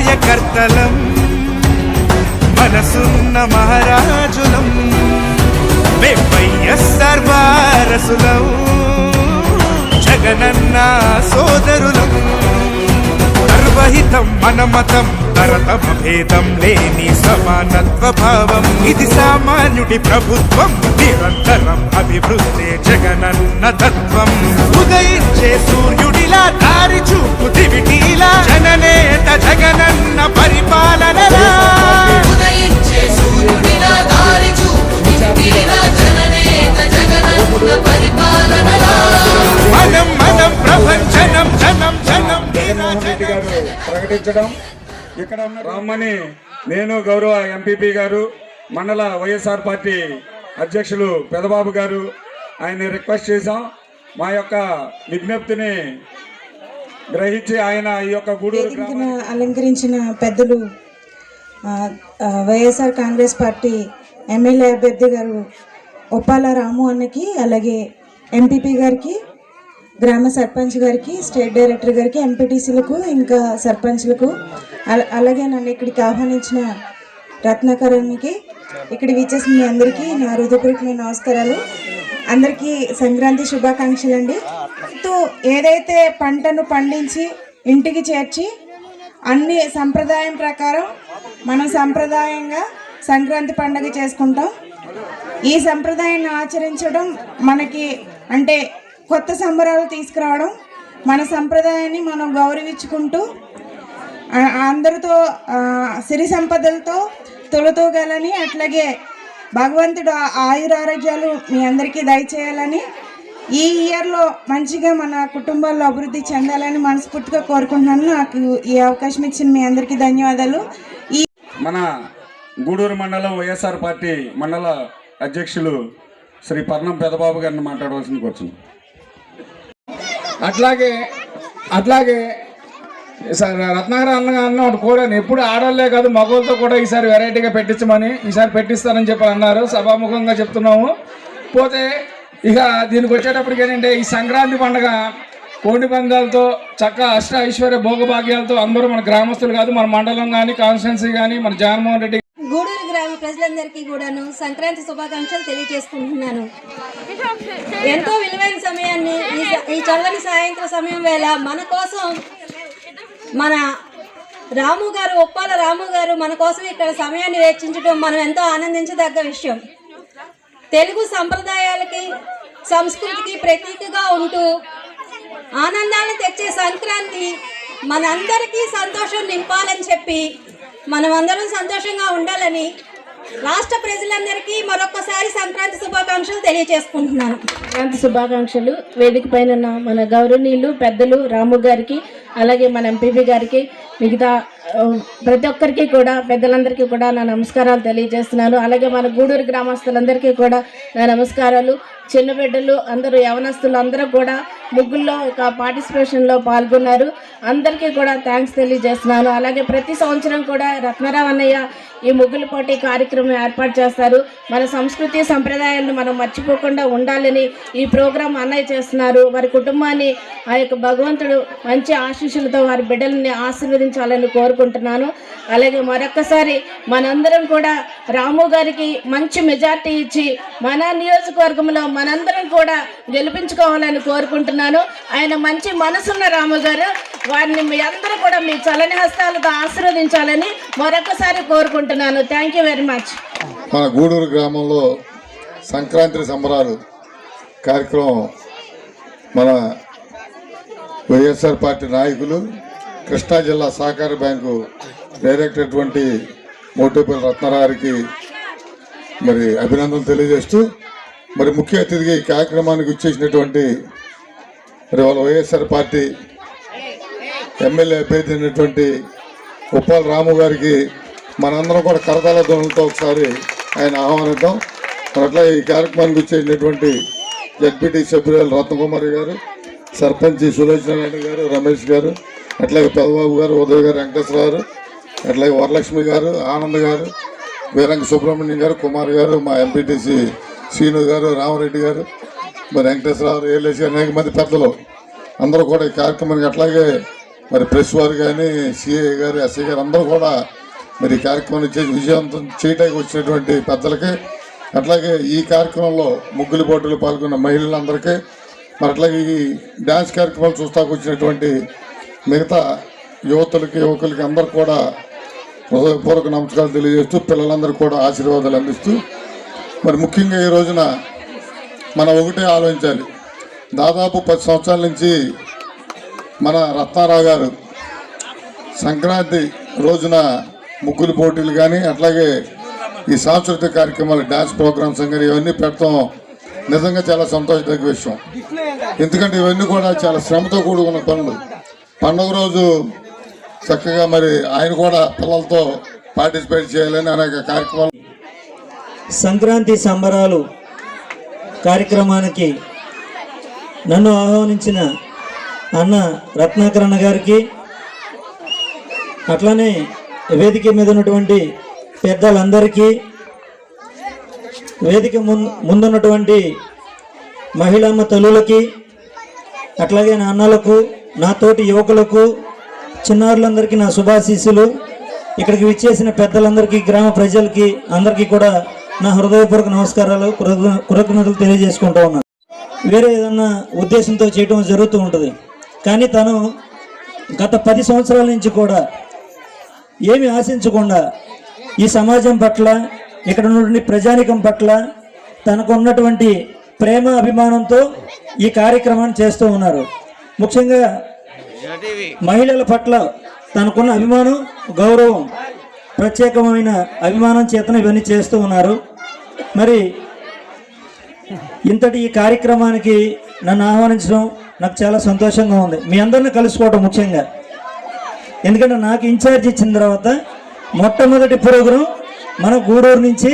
కార్యకర్తలం మనసున్న మహారాజులం మేం వైఎస్ఆర్ వారసులం జగనన్న సోదరులం. సర్వహితం మనమతం తరతమ భేదం లేని సమానత్వ భావం. ఇది సామాన్యుడి ప్రభుత్వం నిరంతరం అభివృద్ధి జగనన్న తత్వం. ఉదయించే సూర్యుడిలా దారి చూపు దివిటీలా జననే జగనన్న పరిపాలనలా. ఉదయించే సూర్యుడిలా దారి చూపు జననేత జగనన్న మనం మనం జనం జనం గారు ప్రకటించడం. ఇక్కడ ఉన్న రామ్మని నేను గౌరవ ఎంపీపీ గారు మండల వైఎస్ఆర్ పార్టీ అధ్యక్షులు పెదబాబు గారు. ఆయన రిక్వెస్ట్ చేశాం. మా యొక్క విజ్ఞప్తిని గ్రహించి ఆయన ఈ యొక్క గూడూరు అలంకరించిన పెద్దలు వైఎస్ఆర్ కాంగ్రెస్ పార్టీ ఎమ్మెల్యే అభ్యర్థి గారు ఒప్పాల రాము అన్నకి అలాగే ఎంపీపీ గారికి గ్రామ సర్పంచ్ గారికి స్టేట్ డైరెక్టర్ గారికి ఎంపీటీసీలకు ఇంకా సర్పంచ్లకు అల- అలాగే నన్ను ఇక్కడికి ఆహ్వానించిన రత్నాకరానికి ఇక్కడ విచ్చేసిన మీ అందరికీ నా హృదయపూర్వకమైన నమస్కారాలు. అందరికీ సంక్రాంతి శుభాకాంక్షలు అండి ఏదైతే పంటను పండించి ఇంటికి చేర్చి అన్ని సంప్రదాయం ప్రకారం మనం సంప్రదాయంగా సంక్రాంతి పండుగ చేసుకుంటాం. ఈ సంప్రదాయాన్ని ఆచరించడం మనకి అంటే కొత్త సంబరాలు తీసుకురావడం మన సంప్రదాయాన్ని మనం గౌరవించుకుంటూ అందరితో సిరి సంపదలతో తొలతూగాలని అట్లాగే భగవంతుడు ఆ- ఆయురారోగ్యాలు మీ అందరికీ దయచేయాలని ఈ ఇయర్లో మంచిగా మన కుటుంబాల్లో అభివృద్ధి చెందాలని మనస్ఫూర్తిగా కోరుకుంటున్నాను. నాకు ఈ అవకాశం ఇచ్చిన మీ అందరికీ ధన్యవాదాలు. ఈ మన గూడూరు మండలం వైఎస్ఆర్ పార్టీ మండల అధ్యక్షులు శ్రీ పర్ణం పెదబాబు గారిని మాట్లాడవలసింది కూర్చున్నాం. అట్లాగే అట్లాగే రత్నాకర అన్న అన్న ఒకటి కోరాను. ఎప్పుడు ఆడవాళ్ళే కాదు మగవాళ్ళతో కూడా ఈసారి వెరైటీగా పెట్టించమని ఈసారి పెట్టిస్తానని చెప్పి అన్నారు. సభాముఖంగా చెప్తున్నాము. పోతే ఇక దీనికి వచ్చేటప్పటికి ఏంటంటే ఈ సంక్రాంతి పండుగ కోడి పందాలతో చక్క అష్ట ఐశ్వర్య భోగభాగ్యాలతో అందరూ మన గ్రామస్తులు కాదు మన మండలం కానీ కాన్స్టిట్యున్సీ కానీ మన జగన్మోహన్ రెడ్డి గూడూరు గ్రామ ప్రజలందరికీ కూడాను సంక్రాంతి శుభాకాంక్షలు తెలియజేసుకుంటున్నాను. ఎంతో విలువైన సమయాన్ని ఈ ఈ చల్లని సాయంత్రం సమయం వేళ మన కోసం మన రాము గారు ఒప్పాల రాము గారు మన కోసం ఇక్కడ సమయాన్ని వేచించడం మనం ఎంతో ఆనందించదగ్గ విషయం. తెలుగు సంప్రదాయాలకి సంస్కృతికి ప్రతీకగా ఉంటూ ఆనందాన్ని తెచ్చే సంక్రాంతి మనందరికీ సంతోషం నింపాలని చెప్పి మనమందరం సంతోషంగా ఉండాలని రాష్ట్ర ప్రజలందరికీ మరొకసారి సంక్రాంతి శుభాకాంక్షలు తెలియజేసుకుంటున్నాను. సంక్రాంతి శుభాకాంక్షలు. వేదిక పైన ఉన్న మన గౌరవనీయులు పెద్దలు రాము గారికి అలాగే మన ఎంపీపీ గారికి మిగతా ప్రతి ఒక్కరికి కూడా పెద్దలందరికీ కూడా నా నమస్కారాలు తెలియజేస్తున్నాను. అలాగే మన గూడూరు గ్రామస్తులందరికీ కూడా నా నమస్కారాలు. చిన్న బిడ్డలు అందరూ యవనస్తులు అందరూ కూడా ముగ్గుల్లో ఒక పార్టిసిపేషన్లో పాల్గొన్నారు. అందరికీ కూడా థ్యాంక్స్ తెలియజేస్తున్నాను. అలాగే ప్రతి సంవత్సరం కూడా రత్నరావు అన్నయ్య ఈ ముగ్గుల పోటీ కార్యక్రమం ఏర్పాటు చేస్తారు. మన సంస్కృతి సంప్రదాయాలను మనం మర్చిపోకుండా ఉండాలని ఈ ప్రోగ్రాం అన్నయ్య చేస్తున్నారు. వారి కుటుంబాన్ని ఆ యొక్క భగవంతుడు మంచి ఆశీస్సులతో వారి బిడ్డలని ఆశీర్వదించాలని కోరుకుంటున్నాను. అలాగే మరొక్కసారి మనందరం కూడా రాము గారికి మంచి మెజార్టీ ఇచ్చి మన నియోజకవర్గంలో మనందరం కూడా గెలిపించుకోవాలని కోరుకుంటున్నాను. ఆయన మంచి మనసున్న రాము గారు వారిని మీ అందరూ కూడా మీ చలని హస్తాలతో ఆశీర్వదించాలని మరొకసారి కోరుకుంటున్నాను. థ్యాంక్ యూ వెరీ మచ్ మన గూడూరు గ్రామంలో సంక్రాంతి సంబరాలు కార్యక్రమం మన వైఎస్ఆర్ పార్టీ నాయకులు కృష్ణా జిల్లా సహకార బ్యాంకు డైరెక్టర్ అటువంటి మోటేపల్లి రత్నారావుకి మరి అభినందనలు తెలియజేస్తూ మరి ముఖ్య అతిథిగా ఈ కార్యక్రమానికి వచ్చేసినటువంటి మరి వాళ్ళ వైఎస్ఆర్ పార్టీ ఎమ్మెల్యే అభ్యర్థి అయినటువంటి ఉప్పాల రాము గారికి మనందరం కూడా కరతాల ధ్వనులతో ఒకసారి ఆయన ఆహ్వానిద్దాం. మరి అట్లా ఈ కార్యక్రమానికి వచ్చేసినటువంటి జడ్పీటీ సభ్యురాలు రత్నకుమారి గారు సర్పంచ్ సులోచన నాయుడు గారు రమేష్ గారు అట్లాగే పెదబాబు గారు ఉదయ్ గారు వెంకటేశ్వర గారు అట్లాగే వరలక్ష్మి గారు ఆనంద్ గారు వీరంగ సుబ్రహ్మణ్యం గారు కుమార్ గారు మా ఎంపీటీసీ శ్రీను గారు రామరెడ్డి గారు మరి వెంకటేశ్వరరావు ఏలేసి అనేక మంది పెద్దలు. అందరూ కూడా ఈ కార్యక్రమానికి అట్లాగే మరి ప్రెస్ వారు కానీ సిఏ గారు ఎస్ఐ గారు అందరూ కూడా మరి ఈ కార్యక్రమాన్ని చేసి విజయవంతం చేయడానికి వచ్చినటువంటి పెద్దలకి అట్లాగే ఈ కార్యక్రమంలో ముగ్గులు పోటీలు పాల్గొన్న మహిళలందరికీ మరి అట్లాగే ఈ డ్యాన్స్ కార్యక్రమాలు చూస్తాకు వచ్చినటువంటి మిగతా యువతులకి యువకులకి అందరూ కూడా హృదయపూర్వక నమస్కారాలు తెలియజేస్తూ పిల్లలందరూ కూడా ఆశీర్వాదాలు అందిస్తూ మరి ముఖ్యంగా ఈ రోజున మనం ఒకటే ఆలోచించాలి. దాదాపు పది సంవత్సరాల నుంచి మన రత్నారావు గారు సంక్రాంతి రోజున ముగ్గులు పోటీలు కానీ అట్లాగే ఈ సాంస్కృతిక కార్యక్రమాలు డ్యాన్స్ ప్రోగ్రామ్స్ కానీ ఇవన్నీ పెడతాం నిజంగా చాలా సంతోషదగ్గ విషయం. ఎందుకంటే ఇవన్నీ కూడా చాలా శ్రమతో కూడుకున్న పనులు. పండుగ రోజు చక్కగా మరి ఆయన కూడా పిల్లలతో పార్టిసిపేట్ చేయాలని అనేక కార్యక్రమాలు. సంక్రాంతి సంబరాలు కార్యక్రమానికి నన్ను ఆహ్వానించిన అన్న రత్నాకరణ గారికి అట్లానే వేదిక మీద ఉన్నటువంటి పెద్దలందరికీ వేదిక ముందు ముందున్నటువంటి మహిళమ్మ తల్లులకి అట్లాగే నాన్నలకు నాతోటి నా తోటి యువకులకు చిన్నారులందరికీ నా శుభాశీస్సులు. ఇక్కడికి విచ్చేసిన పెద్దలందరికీ గ్రామ ప్రజలకి అందరికీ కూడా నా హృదయపూర్వక నమస్కారాలు కృతజ్ఞతలు తెలియజేసుకుంటూ ఉన్నాను. వేరే ఏదన్నా ఉద్దేశంతో చేయటం జరుగుతూ ఉంటుంది. కానీ తను గత పది సంవత్సరాల నుంచి కూడా ఏమి ఆశించకుండా ఈ సమాజం పట్ల ఇక్కడ ఉన్నటువంటి ప్రజానికం పట్ల తనకు ఉన్నటువంటి ప్రేమ అభిమానంతో ఈ కార్యక్రమాన్ని చేస్తూ ఉన్నారు. ముఖ్యంగా మహిళల పట్ల తనకున్న అభిమానం గౌరవం ప్రత్యేకమైన అభిమానం చేతన ఇవన్నీ చేస్తూ ఉన్నారు. మరి ఇంతటి ఈ కార్యక్రమానికి నన్ను ఆహ్వానించడం నాకు చాలా సంతోషంగా ఉంది. మీ అందరిని కలుసుకోవడం ముఖ్యంగా. ఎందుకంటే నాకు ఇన్ఛార్జ్ ఇచ్చిన తర్వాత మొట్టమొదటి ప్రోగ్రాం మన గూడూరు నుంచి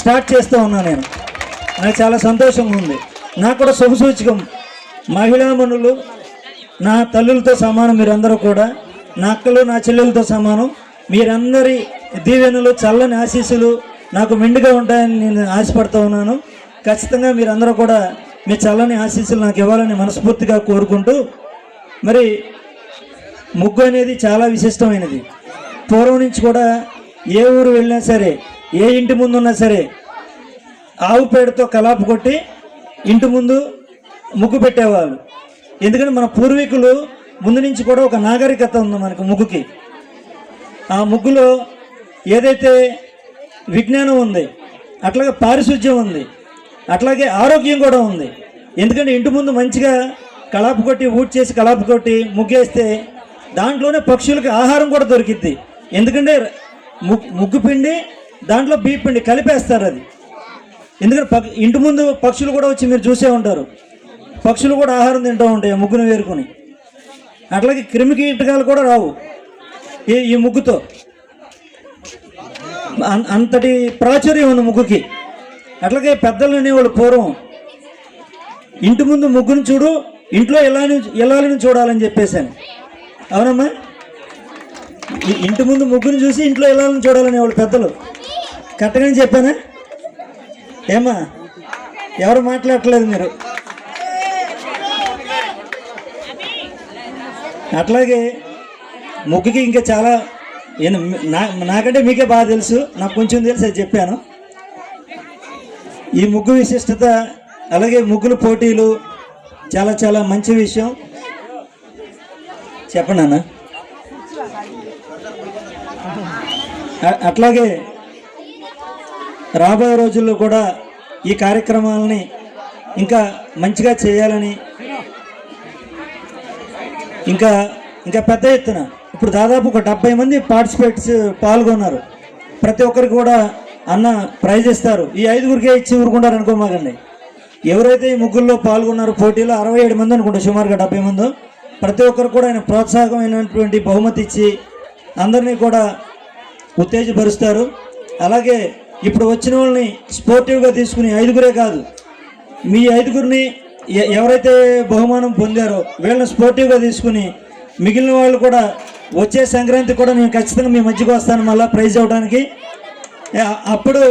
స్టార్ట్ చేస్తూ ఉన్నా నేను. నాకు చాలా సంతోషంగా ఉంది. నాకు కూడా శుభసూచకం మహిళామణులు నా తల్లులతో సమానం మీరందరూ కూడా నా అక్కలు నా చెల్లెలతో సమానం. మీరందరి దీవెనలు చల్లని ఆశీస్సులు నాకు మెండుగా ఉంటాయని నేను ఆశపడుతూ ఉన్నాను. ఖచ్చితంగా మీరందరూ కూడా మీ చల్లని ఆశీస్సులు నాకు ఇవ్వాలని మనస్ఫూర్తిగా కోరుకుంటూ మరి ముగ్గు అనేది చాలా విశిష్టమైనది. పూర్వం నుంచి కూడా ఏ ఊరు వెళ్ళినా సరే ఏ ఇంటి ముందు ఉన్నా సరే ఆవు పేడతో కలాపు కొట్టి ఇంటి ముందు ముగ్గు పెట్టేవాళ్ళు. ఎందుకంటే మన పూర్వీకులు ముందు నుంచి కూడా ఒక నాగరికత ఉంది మనకు ముగ్గుకి. ఆ ముగ్గులో ఏదైతే విజ్ఞానం ఉంది అట్లాగే పారిశుధ్యం ఉంది అట్లాగే ఆరోగ్యం కూడా ఉంది. ఎందుకంటే ఇంటి ముందు మంచిగా కలాపు కొట్టి ఊడ్ చేసి కలాపు కొట్టి ముగ్గేస్తే దాంట్లోనే పక్షులకి ఆహారం కూడా దొరికిద్ది. ఎందుకంటే ముగ్గు ముగ్గు పిండి దాంట్లో బీప్ పిండి కలిపేస్తారు అది. ఎందుకంటే పక్ ఇంటి ముందు పక్షులు కూడా వచ్చి మీరు చూసే ఉంటారు. పక్షులు కూడా ఆహారం తింటూ ఉంటాయి ఆ ముగ్గును వేరుకొని. అట్లాగే క్రిమి కీటకాలు కూడా రావు ఈ ఈ ముగ్గుతో. అన్- అంతటి ప్రాచుర్యం ఉంది ముగ్గుకి. అట్లాగే పెద్దలు అనేవాళ్ళు పూర్వం ఇంటి ముందు ముగ్గును చూడు ఇంట్లో ఎలా ఎలాలని చూడాలని చెప్పేశాను. అవునమ్మా. ఇంటి ముందు ముగ్గును చూసి ఇంట్లో ఎలా చూడాలని వాళ్ళు పెద్దలు. కరెక్ట్గానే చెప్పానా? ఏమ్మా ఎవరు మాట్లాడట్లేదు మీరు? అట్లాగే ముగ్గుకి ఇంకా చాలా నా నాకంటే మీకే బాగా తెలుసు నాకు కొంచెం తెలుసు అది చెప్పాను. ఈ ముగ్గు విశిష్టత అలాగే ముగ్గుల పోటీలు చాలా చాలా మంచి విషయం. చెప్పండి అన్న. అట్లాగే రాబోయే రోజుల్లో కూడా ఈ కార్యక్రమాలని ఇంకా మంచిగా చేయాలని ఇంకా ఇంకా పెద్ద ఎత్తున ఇప్పుడు దాదాపు ఒక డెబ్బై మంది పార్టిసిపేట్స్ పాల్గొన్నారు. ప్రతి ఒక్కరికి కూడా అన్న ప్రైజ్ ఇస్తారు. ఈ ఐదుగురికే ఇచ్చి ఊరుకుంటారు అనుకోమాకండి. ఎవరైతే ఈ ముగ్గుల్లో పాల్గొన్నారో పోటీలో అరవై ఏడు మంది అనుకుంటా సుమారుగా డెబ్బై మంది. ప్రతి ఒక్కరు కూడా ఆయన ప్రోత్సాహమైనటువంటి బహుమతి ఇచ్చి అందరినీ కూడా ఉత్తేజపరుస్తారు. అలాగే ఇప్పుడు వచ్చిన వాళ్ళని స్పోర్టివ్గా తీసుకుని ఐదుగురే కాదు. మీ ఐదుగురిని ఎవరైతే బహుమానం పొందారో వీళ్ళని స్పోర్టివ్గా తీసుకుని మిగిలిన వాళ్ళు కూడా వచ్చే సంక్రాంతి కూడా నేను ఖచ్చితంగా మీ మధ్యకు వస్తాను మళ్ళీ ప్రైజ్ అవ్వడానికి అప్పుడు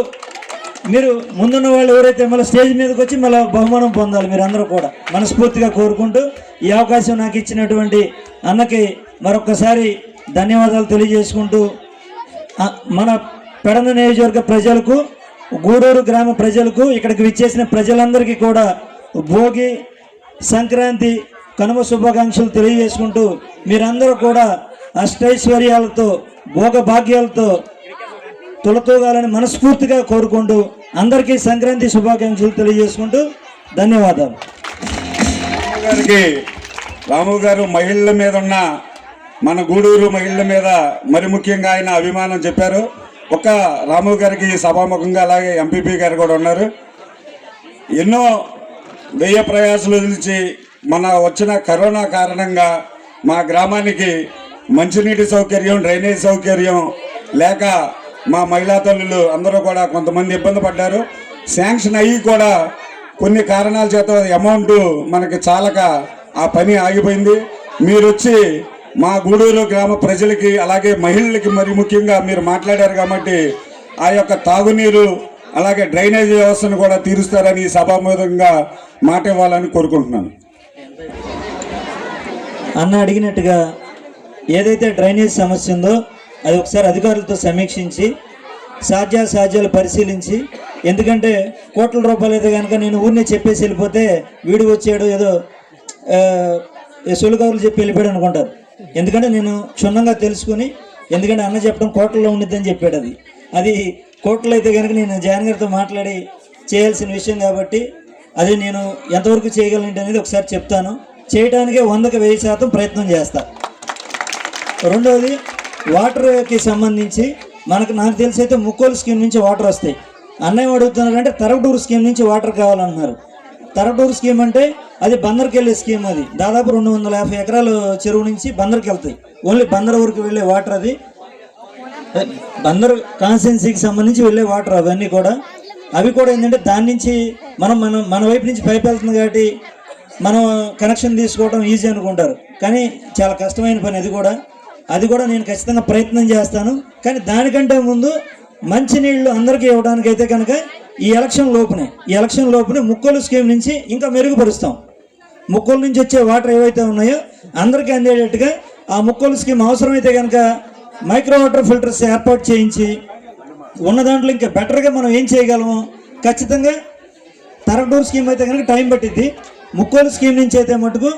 మీరు ముందున్న వాళ్ళు ఎవరైతే మళ్ళీ స్టేజ్ మీదకి వచ్చి మళ్ళీ బహుమానం పొందాలి మీరు అందరూ కూడా. మనస్ఫూర్తిగా కోరుకుంటూ ఈ అవకాశం నాకు ఇచ్చినటువంటి అన్నకి మరొకసారి ధన్యవాదాలు తెలియజేసుకుంటూ మన పెడన నియోజకవర్గ ప్రజలకు గూడూరు గ్రామ ప్రజలకు ఇక్కడికి విచ్చేసిన ప్రజలందరికీ కూడా భోగి సంక్రాంతి కనుమ శుభాకాంక్షలు తెలియజేసుకుంటూ మీరందరూ కూడా అష్టైశ్వర్యాలతో భోగ భాగ్యాలతో తొలతూగాలని మనస్ఫూర్తిగా కోరుకుంటూ అందరికీ సంక్రాంతి శుభాకాంక్షలు తెలియజేసుకుంటూ ధన్యవాదాలు. రాము గారికి రాము గారు మహిళల మీద ఉన్న మన గూడూరు మహిళల మీద మరి ముఖ్యంగా ఆయన అభిమానం చెప్పారు. ఒక రాము గారికి సభాముఖంగా అలాగే ఎంపీపీ గారు కూడా ఉన్నారు. ఎన్నో వ్యయ ప్రయాసాలు వదిలిచి మన వచ్చిన కరోనా కారణంగా మా గ్రామానికి మంచినీటి సౌకర్యం డ్రైనేజ్ సౌకర్యం లేక మా మహిళా తల్లులు అందరూ కూడా కొంతమంది ఇబ్బంది పడ్డారు. శాంక్షన్ అయ్యి కూడా కొన్ని కారణాల చేత అమౌంట్ మనకి చాలక ఆ పని ఆగిపోయింది. మీరు వచ్చి మా గూడూరు గ్రామ ప్రజలకి అలాగే మహిళలకి మరి ముఖ్యంగా మీరు మాట్లాడారు కాబట్టి ఆ యొక్క తాగునీరు అలాగే డ్రైనేజ్ వ్యవస్థను కూడా తీరుస్తారని సభాముఖంగా మాట ఇవ్వాలని కోరుకుంటున్నాను. అన్న అడిగినట్టుగా ఏదైతే డ్రైనేజ్ సమస్య ఉందో అది ఒకసారి అధికారులతో సమీక్షించి సాధ్యాసాధ్యాలు పరిశీలించి ఎందుకంటే కోట్ల రూపాయలు అయితే కనుక నేను ఊరినే చెప్పేసి వెళ్ళిపోతే వీడు వచ్చాడు ఏదో సులుగారులు చెప్పి వెళ్ళిపోయాడు అనుకుంటారు. ఎందుకంటే నేను క్షుణ్ణంగా తెలుసుకుని ఎందుకంటే అన్న చెప్పడం కోట్లలో ఉండిద్దని చెప్పాడు అది. అది కోట్లు అయితే కనుక నేను జగన్ గారితో మాట్లాడి చేయాల్సిన విషయం కాబట్టి అది నేను ఎంతవరకు చేయగలను అనేది ఒకసారి చెప్తాను. చేయడానికే వందకి వెయ్యి శాతం ప్రయత్నం చేస్తా. రెండవది వాటర్కి సంబంధించి మనకు నాకు తెలిసి అయితే ముక్కోలు స్కీమ్ నుంచి వాటర్ వస్తాయి. అన్నయ్య అడుగుతున్నారంటే తరగటూరు స్కీమ్ నుంచి వాటర్ కావాలన్నారు. తరగటూరు స్కీమ్ అంటే అది బందర్కి వెళ్ళే స్కీమ్ అది. దాదాపు రెండు వందల యాభై ఎకరాలు చెరువు నుంచి బందర్కి వెళ్తాయి. ఓన్లీ బందర్ ఊరికి వెళ్ళే వాటర్ అది. బందర్ కాన్స్టెన్సీకి సంబంధించి వెళ్ళే వాటర్ అవన్నీ కూడా. అవి కూడా ఏంటంటే దాని నుంచి మనం మనం మన వైపు నుంచి పైప్ వెళ్తుంది కాబట్టి మనం కనెక్షన్ తీసుకోవడం ఈజీ అనుకుంటారు. కానీ చాలా కష్టమైన పని అది కూడా. అది కూడా నేను ఖచ్చితంగా ప్రయత్నం చేస్తాను. కానీ దానికంటే ముందు మంచినీళ్ళు అందరికీ ఇవ్వడానికి అయితే కనుక ఈ ఎలక్షన్ లోపునే ఈ ఎలక్షన్ లోపునే ముక్కోలు స్కీమ్ నుంచి ఇంకా మెరుగుపరుస్తాం. ముక్కల నుంచి వచ్చే వాటర్ ఏవైతే ఉన్నాయో అందరికీ అందేటట్టుగా ఆ ముక్కోలు స్కీమ్ అవసరమైతే కనుక మైక్రో వాటర్ ఫిల్టర్స్ ఏర్పాటు చేయించి ఉన్న దాంట్లో ఇంకా బెటర్గా మనం ఏం చేయగలము ఖచ్చితంగా తరగడూర్ స్కీమ్ అయితే కనుక టైం పట్టిద్ది. ముక్కోలు స్కీమ్ నుంచి అయితే మటుకు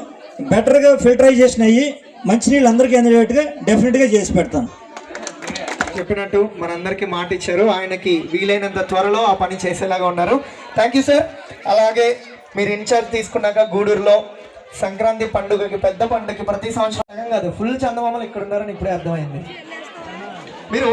బెటర్గా ఫిల్టరైజేషన్ అయ్యి మంచినీళ్ళు అందరికీ అందేటట్టుగా డెఫినెట్గా చేసి పెడతాను. చెప్పినట్టు మనందరికీ మాట ఇచ్చారు ఆయనకి వీలైనంత త్వరలో ఆ పని చేసేలాగా ఉన్నారు. థ్యాంక్ యూ సార్ అలాగే మీరు ఇన్ఛార్జ్ తీసుకున్నాక గూడూరులో సంక్రాంతి పండుగకి పెద్ద పండుగకి ప్రతి సంవత్సరం కాదు ఫుల్ చందమామలు ఇక్కడ ఉన్నారని ఇప్పుడే అర్థమైంది. మీరు